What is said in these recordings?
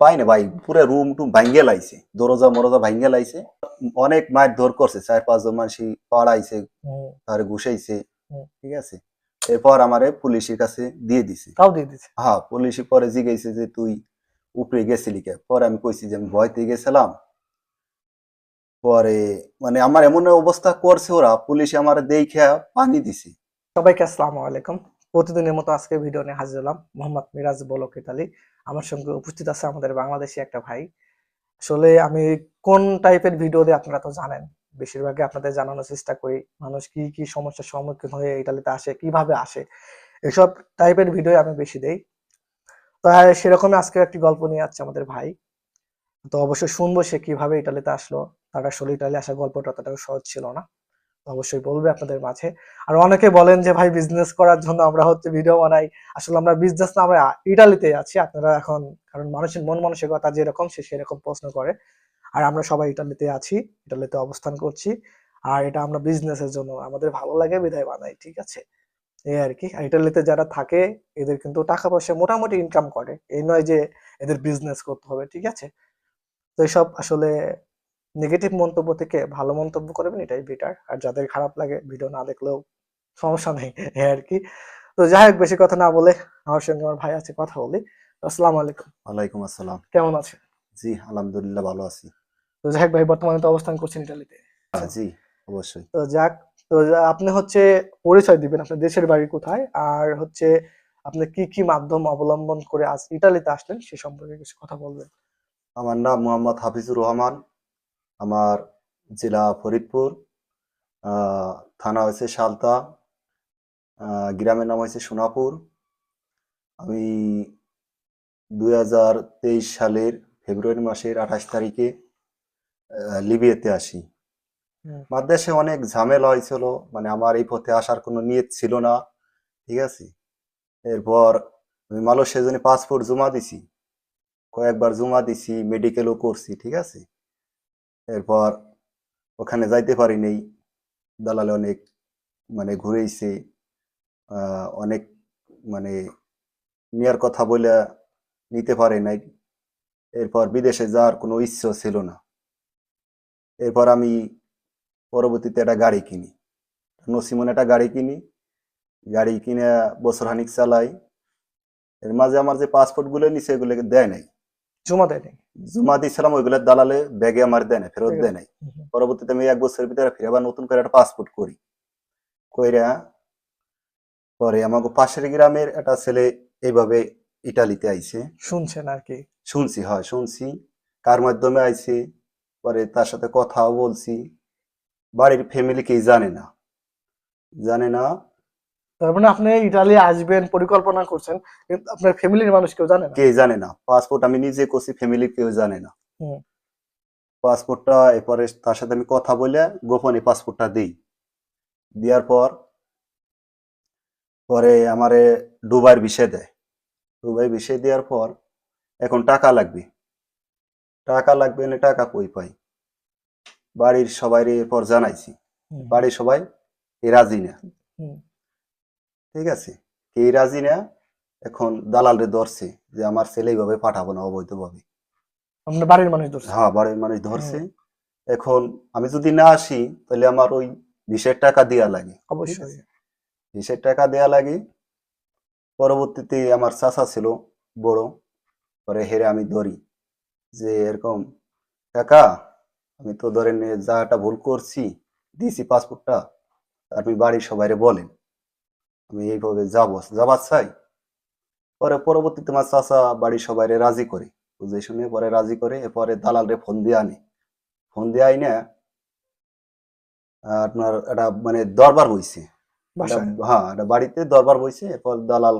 পাই না ভাই পুরো রুম টুম ভাঙ্গে লাইছে দরজা মরজা ভাঙ্গে লাইছে। অনেক মায়ের ধর করছে চার পাঁচজন মানুষ পাড়াইছে তারে ঘুষাইছে ঠিক আছে? এরপর আমারে পুলিশের কাছে দিয়ে দিছে। তাও দিয়ে দিচ্ছে হ্যাঁ পুলিশে পরে জিজ্ঞেসে যে তুই উপরে গেছিলি কে? পরে আমি কইছি যে আমি ভয়তে গেছিলাম। পরে মানে আমার এমন অবস্থা করছে ওরা পুলিশ আমার দেখে পানি দিছে। সবাইকে আসসালামু আলাইকুম। প্রতিদিনের মতো আজকে ভিডিও নিয়ে হাজির হলাম মোহাম্মদ মিরাজ বলক ইতালি। আমার সঙ্গে উপস্থিত আছে আমাদের বাংলাদেশি একটা ভাই। আসলে আমি কোন টাইপের ভিডিও দিয়ে আপনারা তো জানেন? বেশিরভাগই আপনাদের জানানোর চেষ্টা করি মানুষ কি কি সমস্যার সম্মুখীন হয়ে ইতালিতে আসে কীভাবে আসে? এসব টাইপের ভিডিও আমি বেশি দেই। তো হ্যাঁ, সেরকমই আজকে একটি গল্প নিয়ে আসছে আমাদের ভাই। তো অবশ্যই শুনব সে কীভাবে ইটালিতে আসলো। তার আসলে ইটালি আসার গল্পটা ততটাও সহজ ছিল না। অবশ্যই বলবে আপনাদের মাঝে। আর অনেকে বলেন যে, ভাই বিজনেস করার জন্য আমরা হচ্ছে ভিডিও বানাই। আসলে আমরা বিজনেস না, আমরা ইটালিতে আছি। আপনারা এখন, কারণ মানুষের মন মানসিকতা যেরকম, সে সেরকম প্রশ্ন করে। আর আমরা সবাই ইটালিতে আছি ইটালিতে অবস্থান করছি। আর এটা আমরা বিজনেসের জন্য, আমাদের ভালো লাগে বিধায় বানাই, ঠিক আছে? এই আর কি। ইটালিতে যারা থাকে, এদের কিন্তু টাকা পয়সা মোটামুটি ইনকাম করে। এই নয় যে, এদের বিজনেস করতে হবে, ঠিক আছে? তো এইসব আসলে নেগেটিভ মন্তব্য থেকে ভালো মন্তব্য করবেন এটাই বেটার আর যাদের খারাপ লাগে ভিডিও না দেখলেও সমস্যা নেই এই আর কি। তো যাই হোক বেশি কথা না বলে আমার সঙ্গে আমার ভাই আছে কথা বলি। আসসালামু আলাইকুম। ওয়ালাইকুম আসসালাম। কেমন আছেন? জি আলহামদুলিল্লাহ ভালো আছি। তো যাই হোক ভাই বর্তমানে তো অবস্থান করছেন ইটালিতে। হ্যাঁ, জি অবশ্যই। তো যাক তো আপনি হচ্ছে পরিচয় দিবেন আপনার দেশের বাড়ি কোথায়? আর হচ্ছে আপনি কি কি মাধ্যম অবলম্বন করে আজ ইটালিতে আসলেন সে সম্পর্কে কিছু কথা বলবেন। আমার নাম মোহাম্মদ হাফিজুর রহমান আমার জেলা ফরিদপুর থানা হয়েছে সালতা গ্রামের নাম হয়েছে সোনাপুর। আমি দুই হাজার তেইশ সালের ফেব্রুয়ারি মাসের আঠাশ তারিখে লিবিয়াতে আসি। মাদ্রাসে অনেক ঝামেলা হয়েছিল মানে আমার এই পথে আসার কোনো নিয়ত ছিল না ঠিক আছে? এরপর আমি মালয়েশিয়া জন্য পাসপোর্ট জমা দিছি কয়েকবার জমা দিছি মেডিকেলও করছি ঠিক আছে? এরপর ওখানে যাইতে পারি নেই দালালে অনেক মানে ঘুরেইছে। আহ, অনেক মানে নেওয়ার কথা বলে নিতে পারে নাই। এরপর বিদেশে যাওয়ার কোনো ইচ্ছা ছিল না। এরপর আমি পরবর্তীতে একটা গাড়ি কিনি। নসিমন একটা গাড়ি কিনি। গাড়ি কিনে বছর খানিক চালাই। এর মাঝে আমার যে পাসপোর্টগুলো নিছে এগুলোকে দেয় নাই। জমা দেয়নি জমা দিয়েছিলাম ওইগুলো দালালে ব্যাগে আমার দেয় নাই ফেরত দেয় নাই। পরবর্তীতে আমি এক বছরের ভিতরে ফিরে আবার নতুন করে একটা পাসপোর্ট করি। কইরা পরে আমাকে পাশের গ্রামের একটা ছেলে এইভাবে ইটালিতে আইছে। শুনছেন আর কি? শুনছি হয় শুনছি। কার মাধ্যমে আইছে? পরে তার সাথে কথাও বলছি। বাড়ির ফ্যামিলি কেউ জানে না। জানে না তার মানে আপনি ইটালি আসবেন পরিকল্পনা করছেন কিন্তু আপনার ফ্যামিলির মানুষ কেউ জানে না। কে জানে না। পাসপোর্ট আমি নিজে করছি ফ্যামিলি কেউ জানে না। পাসপোর্টটা এরপরে তার সাথে আমি কথা বলে গোপনে পাসপোর্টটা দিই। দেওয়ার পর পরে আমারে দুবাইয়ের বিষয় দেয়। দুবাই বিষয় দেওয়ার পর এখন টাকা লাগবে। টাকা লাগবে না টাকা কই পাই? বাড়ির সবাই এরপর জানাইছি। বাড়ির সবাই রাজি না। ঠিক আছে? এই রাজি না? এখন দালালরে ধরছে যে আমার ছেলে এইভাবে পাঠাবো না অবৈধভাবে। বাড়ির মানুষ ধরছে। হ্যাঁ বাড়ির মানুষ ধরছে। এখন আমি যদি না আসি তাহলে আমার ওই বিশের টাকা দেওয়া লাগে। অবশ্যই। বিশের টাকা দেওয়া লাগে। পরবর্তীতে আমার চাচা ছিল বড়। পরে হেরে আমি ধরি। যে এরকম কাকা আমি তো ধরেন যাটা ভুল করছি দিয়েছি পাসপোর্টটা আপনি বাড়ির সবাইরে বলেন। আমি এইভাবে যাব। যাবার চাই। পরে পরবর্তীতে আমার চাচা বাড়ির সবাইরে রাজি করে। বুঝে শুনে পরে রাজি করে এরপরে দালালরে ফোন দিয়ে আনে। ফোন দিয়ে আইনে আপনার একটা মানে দরবার হইছে। হ্যাঁ এটা বাড়িতে দরবার বইছে এরপর দালাল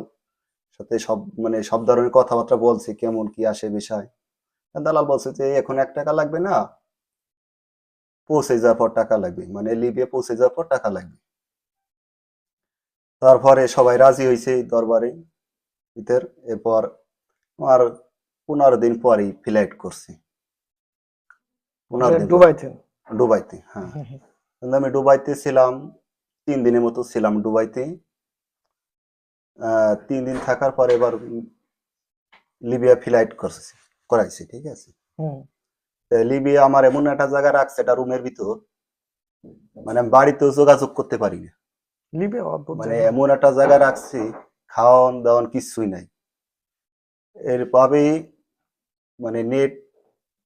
সাথে সব মানে সব ধরনের কথাবার্তা বলছে কেমন কি আসে বিষয়। দালাল বলছে যে এখন এক টাকা লাগবে না পৌঁছে যাওয়ার পর টাকা লাগবে। মানে লিবিয়া পৌঁছে যাওয়ার পর টাকা লাগবে। তারপরে সবাই রাজি হয়েছে দরবারে ভিতর এরপর আমার পনেরো দিন পরেই ফ্লাইট করছি। পনেরো দিন পর- দুবাইতে দুবাইতে হ্যাঁ। আমি দুবাইতে ছিলাম তিন দিনের মতো ছিলাম দুবাইতে আহ, তিন দিন থাকার পর এবার লিবিয়া ফ্লাইট করছে করাইছে ঠিক আছে? লিবিয়া আমার এমন একটা জায়গা রাখছে এটা রুমের ভিতর। মানে আমি বাড়িতেও যোগাযোগ করতে পারি না। অদ্ভুত মানে এমন একটা জায়গা রাখছি খাওয়ান দাওয়ান কিছুই নাই। এরভাবেই মানে নেট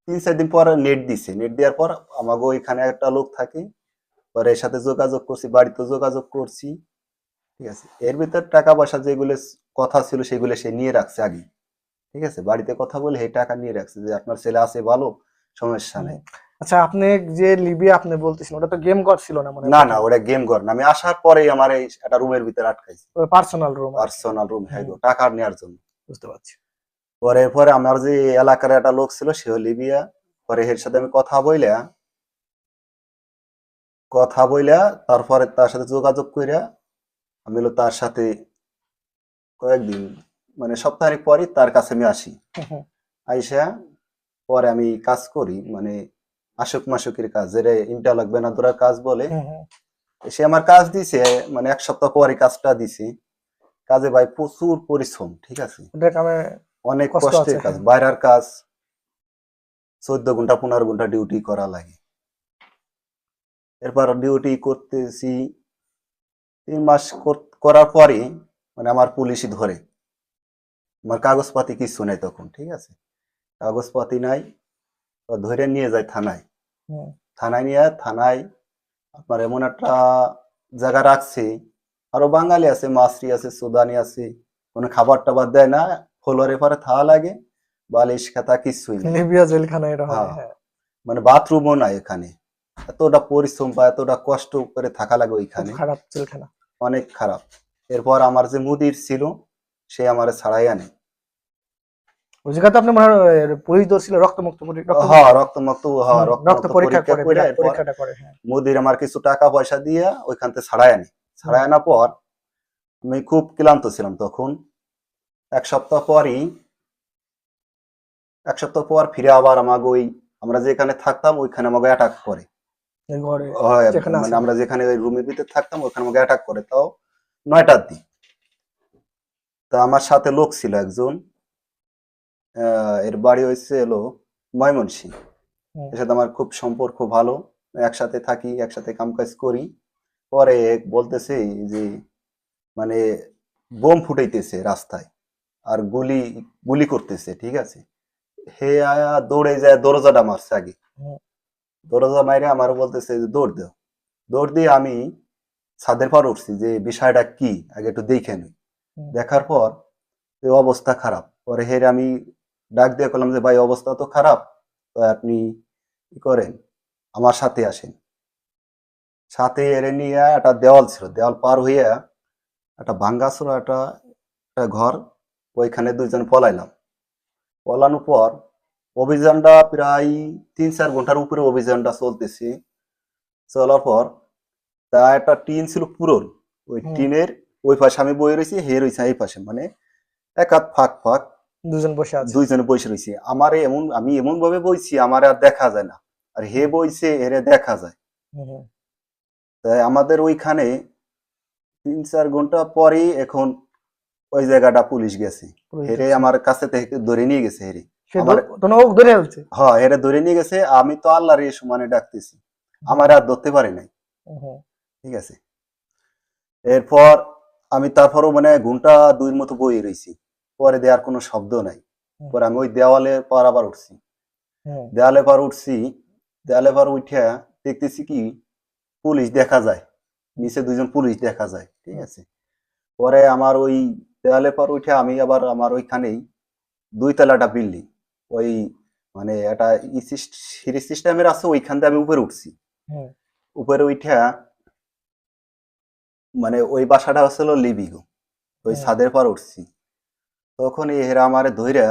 তিন চার দিন পর নেট দিছে। নেট দেওয়ার পর আমাকে ওইখানে একটা লোক থাকে পরে এর সাথে যোগাযোগ করছি বাড়িতে যোগাযোগ করছি ঠিক আছে। এর ভিতর টাকা পয়সা যেগুলো কথা ছিল সেগুলো সে নিয়ে রাখছে আগে ঠিক আছে। বাড়িতে কথা বলে এই টাকা নিয়ে রাখছে যে আপনার ছেলে আছে ভালো সমস্যা নেই। আচ্ছা আপনি যে লিবিয়া আপনি বলতেছেন ওটা তো গেম গড ছিল না মনে না না ওটা গেম কর না। আমি আসার পরেই আমার এই একটা রুমের ভিতরে আটকাইছে। পার্সোনাল রুম পার্সোনাল রুম হ্যাঁ হুম। টাকা নেওয়ার জন্য। বুঝতে পারছি। পরে পরে আমার যে এলাকার একটা লোক ছিল সেও লিবিয়া। পরে এর সাথে আমি কথা বইলা কথা বইলা তারপরে তার সাথে যোগাযোগ কইরা আমি হলো তার সাথে কয়েকদিন মানে সপ্তাহের পরই তার কাছে আমি আসি। আইসা পরে আমি কাজ করি মানে আশোক মাসুকের কাজ যেটা ইন্টারলক বেনাদুরার কাজ বলে। হুম, হুম। সে আমার কাজ দিছে মানে এক সপ্তাহ পরে কাজটা দিছি। কাজে ভাই প্রচুর পরিশ্রম ঠিক আছে? অনেক কষ্ট কষ্টের কাজ। বাইরের কাজ চোদ্দ ঘণ্টা পনেরো ঘণ্টা ডিউটি করা লাগে। এরপর ডিউটি করতেছি তিন মাস কর- করার পরে মানে আমার পুলিশই ধরে। আমার কাগজপাতি কিছু নাই তখন ঠিক আছে? কাগজপাতি নাই ধরে নিয়ে যায় থানায়। থানায় নিয়ে থানায় আপনার এমন একটা জায়গা রাখছে আরও বাঙালি আছে মাসরি আছে সুদানি আছে কোনো খাবার টাবার দেয় না ফলোয়ারে পরে থাওয়া লাগে বালিশ খাতা কিছুই লিবিয়া জেলখানা এটা মানে বাথরুমও নাই এখানে এতটা পরিশ্রম বা এতটা কষ্ট করে থাকা লাগে ওইখানে খারাপ জেলখানা অনেক খারাপ এরপর আমার যে মুদির ছিল সে আমার ছাড়াই আনে ওই আপনি মনে হয় পুলিশ ধরছিল রক্তমুক্ত হ্যাঁ রক্তমুক্ত হ্যাঁ রক্ত পরীক্ষা করে পরীক্ষাটা করে হ্যাঁ। আমার কিছু টাকা পয়সা দিয়ে ওইখান থেকে ছাড়াই আনি। ছাড়াই আনার পর আমি খুব ক্লান্ত ছিলাম তখন। এক সপ্তাহ পরই এক সপ্তাহ পর ফিরে আবার আমাকে ওই আমরা যেখানে থাকতাম ওইখানে আমাকে অ্যাটাক করে। মানে আমরা যেখানে ওই রুমের ভিতরে থাকতাম ওখানে আমাকে অ্যাটাক করে। তাও নয়টার দিক তা আমার সাথে লোক ছিল একজন। এর বাড়ি হয়েছে এলো ময়মনসিং এর সাথে আমার খুব সম্পর্ক ভালো। একসাথে থাকি একসাথে কামকাজ করি। পরে বলতেছে যে মানে বোম ফুটাইতেছে রাস্তায় আর গুলি গুলি করতেছে ঠিক আছে? হে আয়া দৌড়ে যায় দরজাটা মারছে আগে। দরজা মাইরে আমার বলতেছে যে দৌড় দাও দৌড় দিয়ে আমি ছাদের পর উঠছি যে বিষয়টা কি? আগে একটু দেখে নিই দেখার পর অবস্থা খারাপ। পরে হেরে আমি ডাক দিয়ে করলাম যে ভাই অবস্থা তো খারাপ। তো আপনি কি করেন? আমার সাথে আসেন। সাথে এরে নিয়ে একটা দেওয়াল ছিল। দেওয়াল পার হইয়া একটা ভাঙ্গা ছিল একটা একটা ঘর ওইখানে দুইজন পলাইলাম। পলানোর পর অভিযানটা প্রায় তিন চার ঘণ্টার উপরে অভিযানটা চলতেছে। চলার পর তা একটা টিন ছিল পুরন। ওই টিনের ওই পাশে আমি বই রয়েছি হে রয়েছে এই পাশে। মানে এক হাত ফাঁক ফাঁক। দুজন বসে আছে। দুইজনে বসে রয়েছে। আমার এমন আমি এমন ভাবে বইছি আমার আর দেখা যায় না। আর হে বইছে এরে দেখা যায়। তাই আমাদের ওইখানে তিন চার ঘণ্টা পরেই এখন ওই জায়গাটা পুলিশ গেছে। হেরে আমার কাছে থেকে ধরে নিয়ে গেছে হেরে। ধর- ফেলছে? হ্যাঁ হেরে ধরে নিয়ে গেছে। আমি তো আল্লাহর এই সমানে ডাকতেছি। আমার আর ধরতে পারি নাই। ঠিক আছে। এরপর আমি তারপরও মানে ঘণ্টা দুইয়ের মতো বই রয়েছি। পরে দেওয়ার কোনো শব্দ নাই। পরে আমি ওই দেওয়ালে পার আবার উঠছি। দেওয়ালে পার উঠছি দেওয়ালে পার উঠে দেখতেছি কি পুলিশ দেখা যায়। নিচে দুইজন পুলিশ দেখা যায় ঠিক আছে? পরে আমার ওই দেওয়ালে পার উঠে আমি আবার আমার ওইখানেই দুই তলাটা বিল্ডিং ওই মানে একটা সিঁড়ি সিস্টেমের আছে ওইখান থেকে আমি উপরে উঠছি। উপরে উঠে মানে ওই বাসাটা হচ্ছিল লিবিগো ওই। ছাদের পর উঠছি। তখন এই হেরা আমারে ধইরা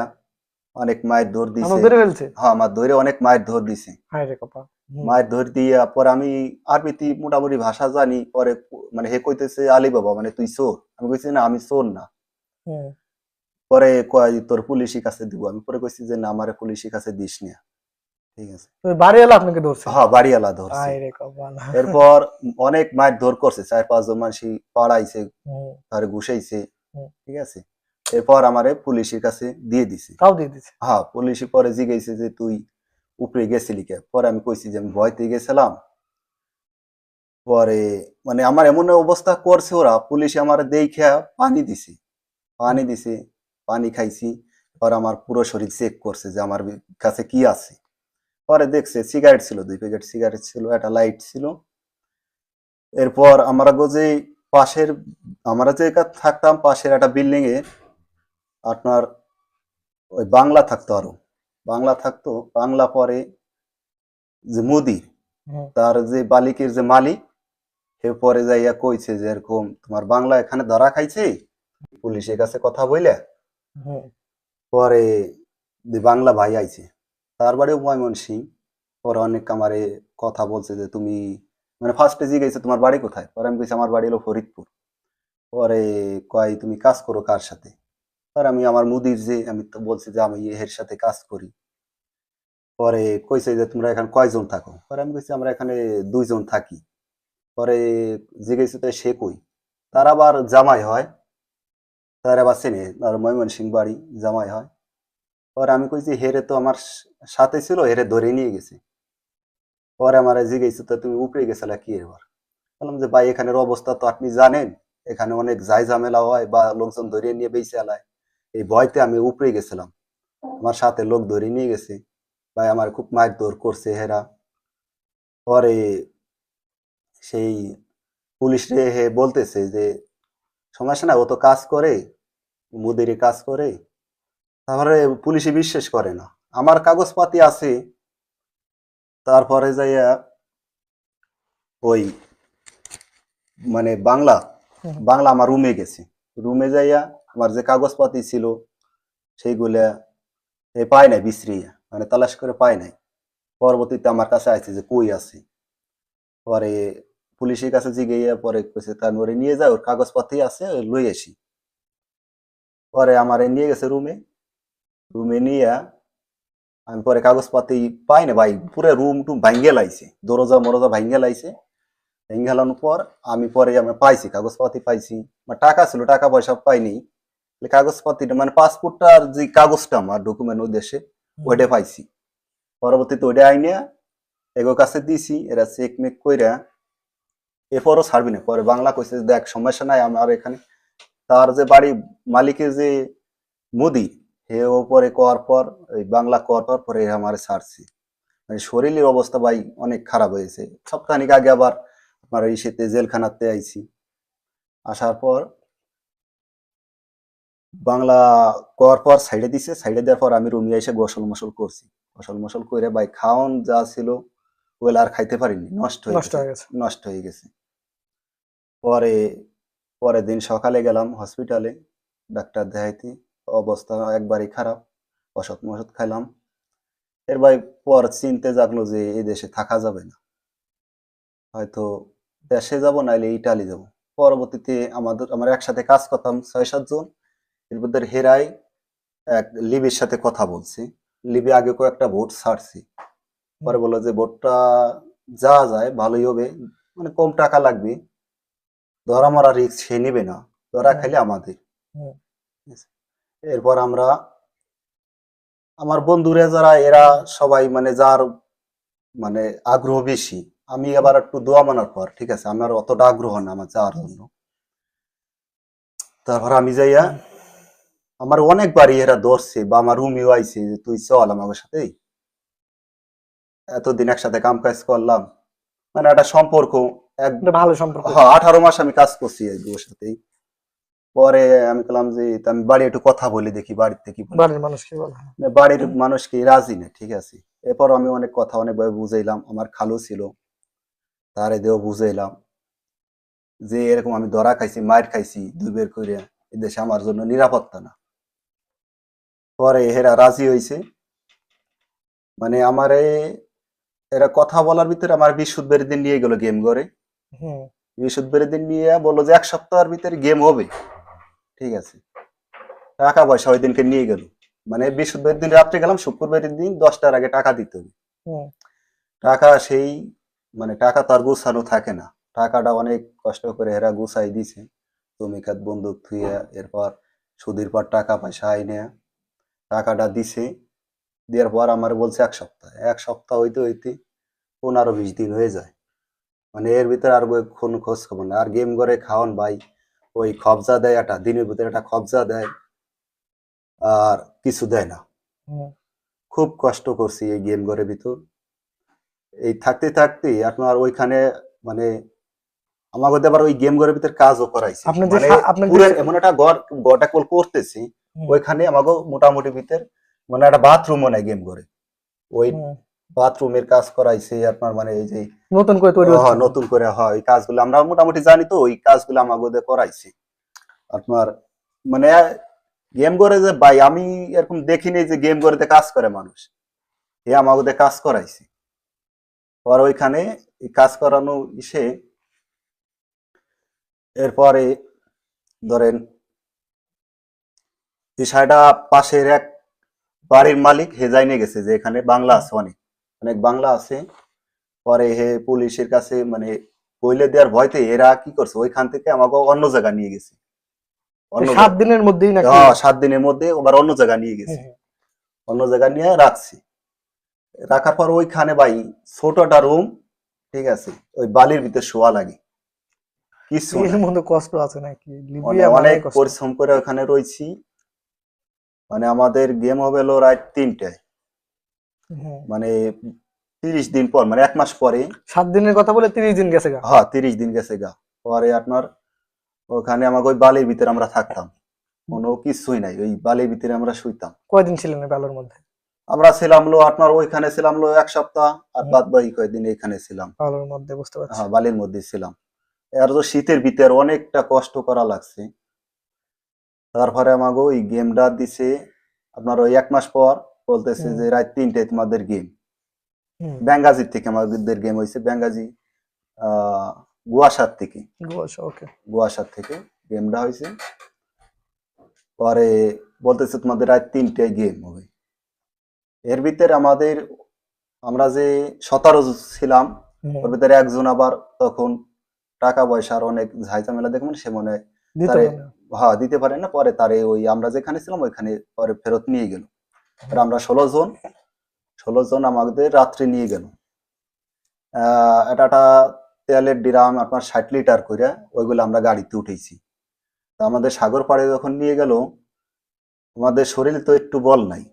অনেক মায়ের দিছে। ধরে ফেলছে? হ্যাঁ আমার ধরে অনেক মায়ের ধর দিছে। হায় রে কপা মায়ের ধর দিয়ে পরে আমি আরবিতে মোটামুটি ভাষা জানি পরে মানে হে কইতেছে আলী বাবা মানে তুই চোর? আমি কইছি না আমি চোর না। পরে কয় তোর পুলিশের কাছে দিব। আমি পরে কইছি যে না আমারে পুলিশের কাছে দিস না। ঠিক আছে। ওই বাড়ি আপনাকে ধরছে? হ্যাঁ বাড়িওয়ালা ধরছে। রে কপাল। এরপর অনেক মায়ের ধর করছে চার পাঁচজন মানুষ পাড়াইছে ঘুষাইছে ঠিক আছে? এরপর আমারে পুলিশের কাছে দিয়ে দিছে। তাও দিয়ে দিছে? হ্যাঁ পুলিশে পরে জিজ্ঞেসে যে তুই উপরে গেছিলি কে? পরে আমি কইছি যে আমি ভয়তে গেছিলাম। পরে মানে আমার এমন অবস্থা করছে ওরা পুলিশে আমার দেখে পানি দিছে। পানি দিছে পানি খাইছি। পরে আমার পুরো শরীর চেক করছে যে আমার কাছে কি আছে। পরে দেখছে সিগারেট ছিল দুই প্যাকেট সিগারেট ছিল একটা লাইট ছিল। এরপর আমরা গো যে পাশের আমরা যে থাকতাম পাশের একটা বিল্ডিং এ আপনার ওই বাংলা থাকতো আরও। বাংলা থাকতো বাংলা পরে যে মুদির হুম, তার যে বালিকের যে মালিক সে পরে যাইয়া কইছে যে এরকম তোমার বাংলা এখানে ধরা খাইছে? পুলিশের কাছে কথা বইলে। পরে যে বাংলা ভাই আইছে তার বাড়িও ময়মনসিং পরে অনেক আমারে কথা বলছে যে তুমি মানে ফার্স্টে জিজ্ঞেসে তোমার বাড়ি কোথায়? পরে আমি কইছি আমার বাড়ি হলো ফরিদপুর। পরে কয় তুমি কাজ করো কার সাথে? পরে আমি আমার মুদির যে, আমি তো বলছি যে, আমি এর সাথে কাজ করি। পরে কইছে যে, তোমরা এখানে কয়জন থাকো? পরে আমি কইছি, আমরা এখানে দুইজন থাকি। পরে জিজ্ঞেসে তো সে কই? তার আবার জামাই হয়। তার আবার চেনে আর ময়মনসিং বাড়ি জামাই হয়। পরে আমি কইছি, হেরে তো আমার স- সাথে ছিল, হেরে ধরে নিয়ে গেছে। পরে আমার জিজ্ঞেস তো তুমি উপরে গেছিলা কি এবার? বললাম যে, ভাই, এখানের অবস্থা তো আপনি জানেন। এখানে অনেক যাই ঝামেলা হয় বা লোকজন ধরিয়ে নিয়ে বেঁচে আলায়। এই ভয়তে আমি উপরে গেছিলাম। আমার সাথে লোক ধরে নিয়ে গেছে। ভাই আমার খুব মায়ের দৌড় করছে হেরা। পরে সেই পুলিশ রে হে বলতেছে যে সমস্যা না ও তো কাজ করে মুদিরে কাজ করে। তারপরে পুলিশে বিশ্বাস করে না। আমার কাগজপাতি আছে। তারপরে যাইয়া ওই মানে বাংলা বাংলা আমার রুমে গেছে। রুমে যাইয়া আমার যে কাগজপাতি ছিল, সেইগুলা পায় নাই বিশ্রিয়া মানে তালাশ করে পায় নাই। পরবর্তীতে আমার কাছে আছে যে, কই আছে? পরে পুলিশের কাছে জিগাইয়া পরে কইছে তার ওরে নিয়ে যায় ওর কাগজপাতি আছে, লই আসি। পরে আমারে নিয়ে গেছে রুমে। রুমে নিয়ে আমি পরে কাগজপাতি পাই না ভাই, পুরো রুম টুম ভাঙ্গে লাইছে, দরজা মরজা ভাঙ্গে লাইছে। ভেঙে গেলানোর পর আমি পরে আমি পাইছি, কাগজপাতি পাইছি। টাকা ছিল, টাকা পয়সা পাইনি। কাগজপাতিটা মানে পাসপোর্টটার যে কাগজটা আমার ডকুমেন্ট উদ্দেশ্যে ওইটা পাইছি। পরবর্তীতে ওইটা আইনে এগো কাছে দিছি এরা চেক মেক কইরা এরপরও ছাড়বি না। পরে বাংলা কইছে দেখ সমস্যা নাই আমার এখানে তার যে বাড়ি মালিকের যে মুদি হে ওপরে করার পর ওই বাংলা করার পর পরে আমার ছাড়ছি। মানে শরীরের অবস্থা ভাই অনেক খারাপ হয়েছে। সপ্তাহখানিক আগে আবার আমার এই শীতে জেলখানাতে আইছি। আসার পর বাংলা করার পর সাইডে দিছে সাইডে দেওয়ার পর আমি রুমিয়ে এসে গোসল মসল করছি। গোসল মসল করে ভাই খাওন যা ছিল ওগুলো আর খাইতে পারিনি নষ্ট হয়ে গেছে হয়ে গেছে। নষ্ট হয়ে গেছে। পরে পরের দিন সকালে গেলাম হসপিটালে ডাক্তার দেখাইতে অবস্থা একবারই খারাপ ওষুধ মষুধ খাইলাম। এর ভাই পর চিনতে জাগলো যে এই দেশে থাকা যাবে না। হয়তো দেশে যাব নাইলে ইটালি যাব। পরবর্তীতে আমাদের আমরা একসাথে কাজ করতাম ছয় সাতজন এর মধ্যে হেরাই এক লিবির সাথে কথা বলছি। লিবি আগে কয়েকটা ভোট ছাড়ছি। পরে বলল যে ভোটটা যা যায় ভালোই হবে মানে কম টাকা লাগবে। ধরা মরা রিস্ক সে নিবে না ধরা। খাইলে আমাদের? এরপর আমরা আমার বন্ধুরা যারা এরা সবাই মানে যার মানে আগ্রহ বেশি আমি আবার একটু দোয়া মানার পর ঠিক আছে? আমার অতটা আগ্রহ না আমার যাওয়ার জন্য। তারপর আমি যাইয়া আমার অনেকবারই এরা ধরছে বা আমার রুমিও আইছে যে তুই চল আমার সাথে এতদিন একসাথে কাম কাজ করলাম। মানে একটা সম্পর্ক এক ভালো সম্পর্ক। হ্যাঁ আঠারো মাস আমি কাজ করছি ওর সাথেই। পরে আমি বললাম যে আমি বাড়ি একটু কথা বলে দেখি বাড়িতে কি বাড়ির মানুষ কি বলে বাড়ির মানুষ কি রাজি না ঠিক আছে। এরপর আমি অনেক কথা অনেকভাবে বুঝাইলাম আমার খালু ছিল। তারে দেও বুঝাইলাম যে এরকম আমি ধরা খাইছি মায়ের খাইছি দুই বের করে এদেশে আমার জন্য নিরাপত্তা না। পরে এরা রাজি হয়েছে মানে আমারে এরা কথা বলার ভিতরে আমার বিশুদ্ধের দিন নিয়ে গেল গেম করে হুম। দিন নিয়ে বলল যে এক সপ্তাহের ভিতরে গেম হবে। ঠিক আছে। টাকা পয়সা ওই দিনকে নিয়ে গেল। মানে বৃহস্পতিবারের দিন রাত্রে গেলাম শুক্রবারের দিন দশটার আগে টাকা দিতে হবে। টাকা সেই মানে টাকা তো আর গুছানো থাকে না। টাকাটা অনেক কষ্ট করে এরা গুছাই দিছে। তুমি কাত বন্দুক থুইয়া এরপর সুদের পর টাকা পয়সা আইনে। টাকাটা দিছে দেওয়ার পর আমার বলছে এক সপ্তাহ। এক সপ্তাহ হইতে হইতে পনেরো বিশ দিন হয়ে যায়। মানে এর ভিতরে আর কোনো খোঁজ খবর না আর গেম করে খাওয়ান ভাই ওই খবজা দেয় একটা দিনের ভিতরে একটা খবজা দেয় আর কিছু দেয় না। খুব কষ্ট করছি এই গেম ঘরের ভিতর। এই থাকতে থাকতে আপনার ওইখানে মানে আমাকে আবার ওই গেম ঘরের ভিতরে কাজও করাইছে। মানে এমন একটা ঘরটা কল করতেছি ওইখানে আমাকে মোটামুটি ভিতর মানে একটা বাথরুমও নাই গেম ঘরে। ওই। বাথরুমের কাজ করাইছে আপনার মানে এই যে নতুন করে তৈরি হ্যাঁ, নতুন করে হয় ওই কাজগুলো আমরা মোটামুটি জানি তো ওই কাজগুলো আমাকে করাইছে। আপনার মানে গেম করে যে ভাই আমি এরকম দেখিনি যে গেম করে কাজ করে মানুষ। এ আমাকে কাজ করাইছে। পর ওইখানে এই কাজ করানো ইসে এরপরে ধরেন বিষয়টা পাশের এক বাড়ির মালিক হে যাইনে গেছে যে এখানে বাংলা আছে অনেক। অনেক বাংলা আছে। পরে হে পুলিশের কাছে মানে বইলে দেওয়ার ভয়তে এরা কি করছে ওইখান থেকে আমাকে অন্য জায়গা নিয়ে গেছে। অন্য সাত জায়গা- দিনের মধ্যেই নাকি? হ্যাঁ, সাত দিনের মধ্যে আবার অন্য জায়গা নিয়ে গেছে। অন্য জায়গা নিয়ে রাখছি। রাখার পর ওইখানে ভাই ছোটটা রুম ঠিক আছে ওই বালির ভিতরে শোয়া লাগে। কিছু এর মধ্যে কষ্ট আছে নাকি? অনেক পরিশ্রম করে ওখানে রয়েছি। মানে আমাদের গেম হবে হলো রাত তিনটায়। মানে তিরিশ দিন পর মানে এক মাস পরে। সাত দিনের কথা বলে তিরিশ দিন গেছে গা? হ্যাঁ তিরিশ দিন গেছে গা। পরে আপনার ওখানে আমাকে ওই বালির ভিতরে আমরা থাকতাম। কোনো কিছুই নাই ওই বালির ভিতরে আমরা শুইতাম। কয়দিন ছিলেন বেলার মধ্যে? আমরা ছিলাম লো আপনার ওইখানে ছিলাম লো এক সপ্তাহ আর বাদ বাকি কয়েকদিন এখানে ছিলাম। বেলার মধ্যে বুঝতে পারছি। হ্যাঁ বালির মধ্যে ছিলাম। আর তো শীতের ভিতরে অনেকটা কষ্ট করা লাগছে। তারপরে আমাকে ওই গেমটা দিছে আপনার ওই এক মাস পর বলতেছে যে রাত তিনটায় তোমাদের গেম হুম, ব্যাঙ্গাজির থেকে আমাদের গেম হয়েছে ব্যাঙ্গাজি আহ গুয়াসার থেকে। ওকে গুয়াসার থেকে গেমটা হয়েছে পরে বলতেছে তোমাদের রাত তিনটায় গেম হবে। এর ভিতরে আমাদের আমরা যে সতেরো ছিলাম ওর ভিতরে একজন আবার তখন টাকা পয়সার অনেক ঝাই ঝামেলা দেখবেন সে মনে হয়। হ্যাঁ দিতে পারে না। পরে তারে ওই আমরা যেখানে ছিলাম ওইখানে পরে ফেরত নিয়ে গেল। আমরা ষোলো জন ষোলো জন আমাদের রাত্রে নিয়ে গেল। একটা তেলের ডিরাম আপনার ষাট লিটার করে ওইগুলো আমরা গাড়িতে উঠেছি তা আমাদের সাগর পাড়ে যখন নিয়ে গেল আমাদের শরীর তো একটু বল নাই।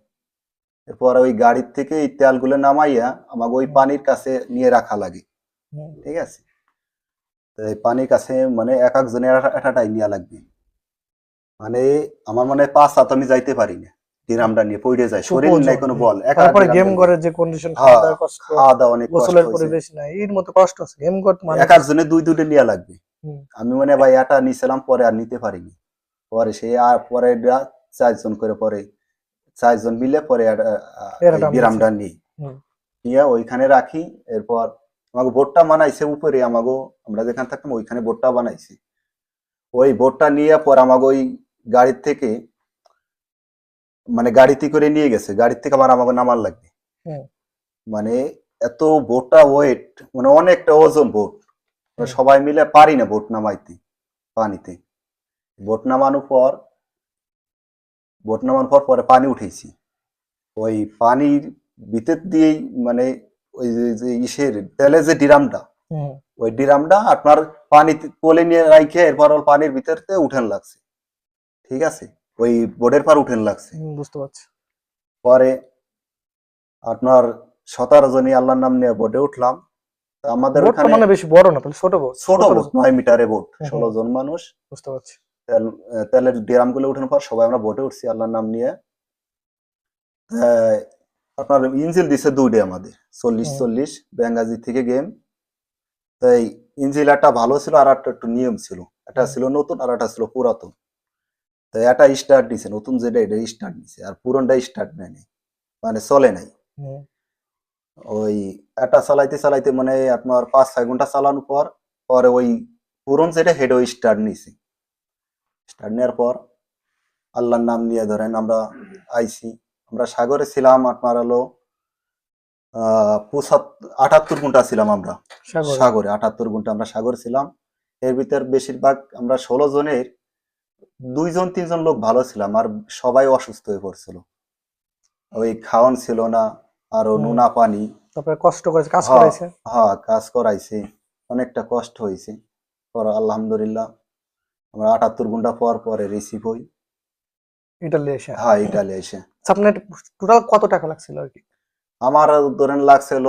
এরপর ওই গাড়ির থেকে এই তেলগুলো নামাইয়া আমাকে ওই পানির কাছে নিয়ে রাখা লাগে। ঠিক আছে? তো এই পানির কাছে মানে এক একজনের এটাটাই নেওয়া লাগবে। মানে আমার মনে হয় পাঁচ হাত আমি যাইতে পারি না। ডিরামটা নিয়ে পড়ে যায় শরীর নাই কোনো বল তারপরে গেম নিয়ে। করে যে কন্ডিশন হ্যাঁ, খাওয়া কষ্ট খাওয়া দাওয়া অনেক কষ্ট গোসলের পরিবেশ নাই এর মতো কষ্ট আছে। গেম করতে মানে এক একজনে দুই দুটো নেওয়া লাগবে। আমি মানে ভাই এটা নিছিলাম পরে আর নিতে পারিনি। পরে সে আর পরে চারজন করে পরে চারজন মিলে পরে ডিরামটা নিই। নিয়ে ওইখানে রাখি এরপর আমাকে বোর্ডটা বানাইছে উপরে আমাকে আমরা যেখানে থাকতাম ওইখানে বোর্ডটা বানাইছে। ওই বোর্ডটা নিয়ে পর আমাকে ওই গাড়ির থেকে মানে গাড়িতে করে নিয়ে গেছে। গাড়ির থেকে আবার আমাকে নামার লাগবে। মানে এত বোটটা ওয়েট মানে অনেকটা ওজন বোট। সবাই মিলে পারি না বোট নামাইতে পানিতে। বোট নামানোর পর বোট নামানোর পর পরে পানি উঠেছি। ওই পানির ভিতর দিয়েই মানে ওই যে- ইসের তেলে যে ডিরামটা ওই ডিরামটা আপনার পানি কোলে নিয়ে রাইখে এরপর পানির ভিতরতে উঠেন লাগছে। ঠিক আছে? ওই বোর্ডের পার উঠেন লাগছে। বুঝতে পারছি। পরে আপনার সতেরো জনই আল্লাহর নাম নিয়ে বোর্ডে উঠলাম। আমাদের ওখানে মানে বেশি বড় না তাহলে ছোট বোট ছোট বোট নয় মিটারে বোট হুম। ষোলো জন মানুষ। বুঝতে পারছি। তেলের ড্রামগুলো উঠানোর পর সবাই আমরা বোটে উঠছি আল্লাহর নাম নিয়ে। আপনার ইঞ্জিল দিছে দুইটা আমাদের চল্লিশ চল্লিশ বেঙ্গাজি থেকে গেম। তাই ইঞ্জিল একটা ভালো ছিল আর একটা একটু নিয়ম ছিল। একটা ছিল নতুন আর একটা ছিল পুরাতন। তাই একটা স্টার্ট দিছে নতুন যেটা এটা স্টার্ট দিছে আর পুরনটা স্টার্ট নেয়নি মানে চলে নাই। ওই একটা চালাইতে চালাইতে মানে আপনার পাঁচ ছয় ঘণ্টা চালানোর পর পরে ওই পুরন যেটা হেড ওই স্টার্ট নিয়েছি স্টার্ট নেওয়ার পর আল্লাহর নাম নিয়ে ধরেন আমরা আইছি আমরা সাগরে ছিলাম আপনার হলো আটাত্তর ঘণ্টা ছিলাম আমরা। সাগরে আটাত্তর ঘণ্টা আমরা সাগরে ছিলাম। এর ভিতর বেশিরভাগ আমরা ষোলো জনের দুইজন তিনজন লোক ভালো ছিলাম আর সবাই অসুস্থ হয়ে পড়ছিল। ওই খাওয়ান ছিল না আরও। নোনা পানি। তারপরে কষ্ট করেছে কাজ হ্যাঁ। করেছে হ্যাঁ কাজ করাইছে। অনেকটা কষ্ট হয়েছে। পর আলহামদুলিল্লাহ আমরা আটাত্তর ঘণ্টা পর পরে রিসিভ হই। ইটালি এসে? হ্যাঁ ইটালি এসে। আচ্ছা, আপনার টোটাল কত টাকা লাগছিল আর কি? আমার ধরেন লাগছিল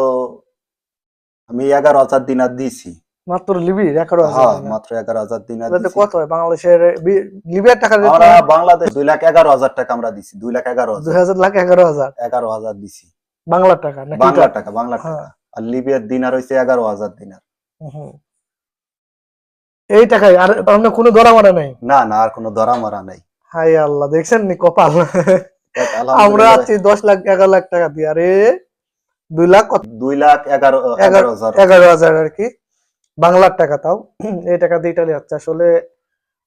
আমি এগারো হাজার দিনার দিয়েছি। মাত্র লিবি এগারো হাজার হ্যাঁ মাত্র এগারো হাজার দিনার কত হয়? বাংলাদেশের বি- লিবিয়ার টাকা আমরা বাংলাদেশ দুই লাখ এগারো হাজার টাকা আমরা দিছি দুই লাখ এগারো দুই হাজার লাখ এগারো হাজার। এগারো হাজার দিছি। বাংলার টাকা নাকি বাংলা টাকা বাংলা হ্যাঁ। টাকা। আর লিবিয়ার দিনার হয়েছে এগারো হাজার দিনার। এই টাকায় আর আপনার কোনো ধরা মারা নাই? না না আর কোনো ধরা মারা নাই। হাই আল্লাহ দেখছেন নি কপাল? আমরা আছি দশ লাখ এগারো লাখ টাকা দিয়ে। আরে দুই লাখ দুই লাখ এগারো এগারো হাজার। এগারো হাজার আর কি। বাংলার টাকা তাও। এই টাকা দিয়ে ইটালি যাচ্ছে। আসলে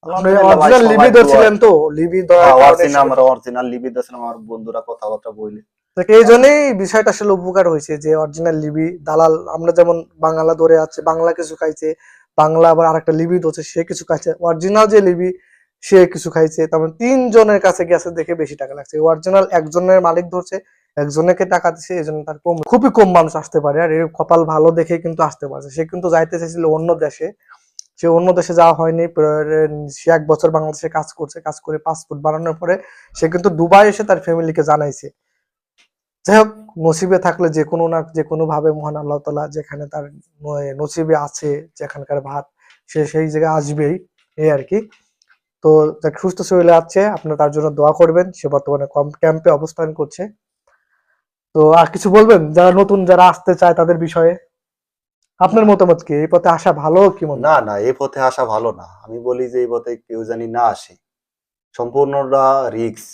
অরিজিনাল লিবি ধরছিলেন তো। লিবি ধরার হ্যাঁ, অরিজিনাল আমরা অরিজিনাল লিবি দিয়েছিলাম আমার বন্ধুরা কথাবার্তা বলে এই জন্যই বিষয়টা আসলে উপকার হয়েছে যে অরিজিনাল লিবি দালাল আমরা যেমন বাংলা ধরে আছে বাংলা কিছু খাইছে বাংলা আবার আরেকটা লিবি ধরছে সে কিছু খাইছে। অরিজিনাল যে লিবি সে কিছু খাইছে। তারপর তিনজনের কাছে গেছে দেখে বেশি টাকা লাগছে। অরিজিনাল একজনের মালিক ধরছে একজনকে টাকা দিছে, এই জন্য তার কম খুবই কম মানুষ আসতে পারে। আর এর কপাল ভালো দেখে কিন্তু আসতে পারছে। সে কিন্তু যাইতে চাইছিল অন্য দেশে। সে অন্য দেশে যাওয়া হয়নি। সে এক বছর বাংলাদেশে কাজ করছে। কাজ করে পাসপোর্ট বানানোর পরে সে কিন্তু দুবাই এসে তার ফ্যামিলিকে জানাইছে। যাই হোক, নসিবে থাকলে যে কোনো না, যে কোনো ভাবে মহান আল্লাহ তালা যেখানে তার নসিবে আছে, যেখানকার ভাত, সে সেই জায়গায় আসবেই, এই আর কি। তো সুস্থ শরীরে আছে। আপনারা তার জন্য দোয়া করবেন। সে বর্তমানে কম ক্যাম্পে অবস্থান করছে। তো আর কিছু বলবেন? যারা নতুন যারা আসতে চায় তাদের বিষয়ে? আপনার মতামত কি? এই পথে আসা ভালো কি মনে? না না এই পথে আসা ভালো না। আমি বলি যে এই পথে কেউ জানি না আসে। সম্পূর্ণটা রিক্স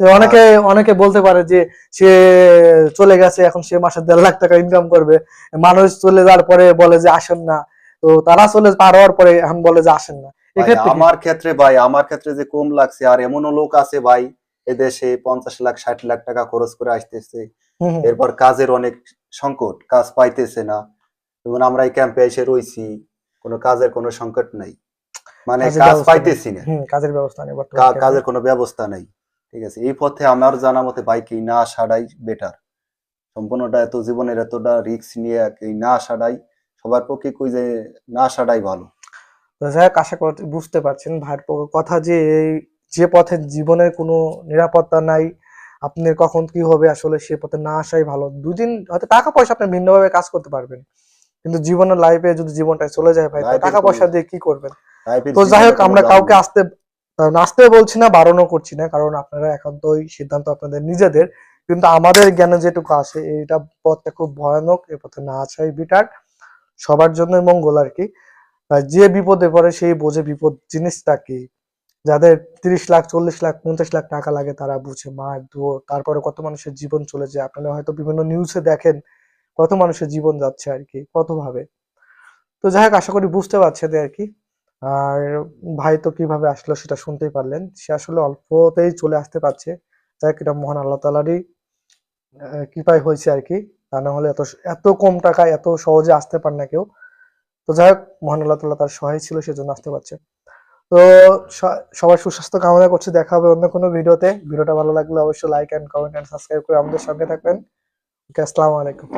অনেকে অনেকে বলতে পারে যে সে চলে গেছে এখন সে মাসে দেড় লাখ টাকা ইনকাম করবে। মানুষ চলে যাওয়ার পরে বলে যে আসেন না। তো তারা চলে পার হওয়ার পরে এখন বলে যে আসেন না। আমার ক্ষেত্রে ভাই আমার ক্ষেত্রে যে কম লাগছে আর এমনও লোক আছে ভাই এদেশে পঞ্চাশ লাখ ষাট লাখ টাকা খরচ করে আসতেছে। এরপর কাজের অনেক সংকট কাজ পাইতেছে না। যেমন আমরা এই ক্যাম্পে এসে রয়েছি কোনো কাজের কোনো সংকট নাই। মানে কাজ। পাইতেছি না। কাজের ব্যবস্থা নেই কাজের কোনো ব্যবস্থা নাই। ঠিক আছে এই পথে আমার জানা মতে বাইক না আসাটাই বেটার সম্পূর্ণটা এত জীবনের এতটা রিস্ক নিয়ে না আসাটাই সবার পক্ষে কই যে না আসাটাই ভালো। যাই হোক আশা করতে বুঝতে পারছেন ভাইয়ের কথা যে এই যে পথে জীবনের কোনো নিরাপত্তা নাই আপনার কখন কি হবে আসলে সে পথে না আসাই ভালো। দুদিন হয়তো টাকা পয়সা আপনি ভিন্নভাবে কাজ করতে পারবেন। কিন্তু জীবনের লাইফে যদি জীবনটা চলে যায় ভাই টাকা পয়সা দিয়ে কি করবেন? তো যাই হোক আমরা কাউকে আসতে আসতে বলছি না বারণও করছি না কারণ আপনারা একান্তই সিদ্ধান্ত আপনাদের নিজেদের। কিন্তু আমাদের জ্ঞানে যেটুকু আসে এটা পথটা খুব ভয়ানক এ পথে না আসাই বিটার সবার জন্য মঙ্গল আর কি। যে বিপদে পড়ে সেই বোঝে বিপদ জিনিসটা কি। যাদের তিরিশ লাখ, চল্লিশ লাখ, পঞ্চাশ লাখ টাকা লাগে তারা বুঝে মার দুয়ো, তারপরে কত মানুষের জীবন চলে যায় আপনারা হয়তো বিভিন্ন নিউজে দেখেন কত মানুষের জীবন যাচ্ছে আর কি কত ভাবে তো যাই হোক, আশা করি বুঝতে পারছেন আর কি। আর ভাই তো কীভাবে আসলো সেটা শুনতেই পারলেন। সে আসলে অল্পতেই চলে আসতে পারছে। যাই হোক, এটা মহান আল্লাহ তালারই কৃপায় হয়েছে আর কি। তা না হলে এত এত কম টাকা এত সহজে আসতে পারে না কেউ। তো যাই হোক, মহান আল্লাহ তাল্লাহ তার সহায় ছিল, সেজন্য আসতে পারছে। তো সবার সুস্বাস্থ্য কামনা করছি দেখা হবে অন্য কোনো ভিডিওতে। ভিডিওটা ভালো লাগলে অবশ্যই like and comment and subscribe করে আমাদের সঙ্গে থাকবেন। ওকে, আসসালামু আলাইকুম।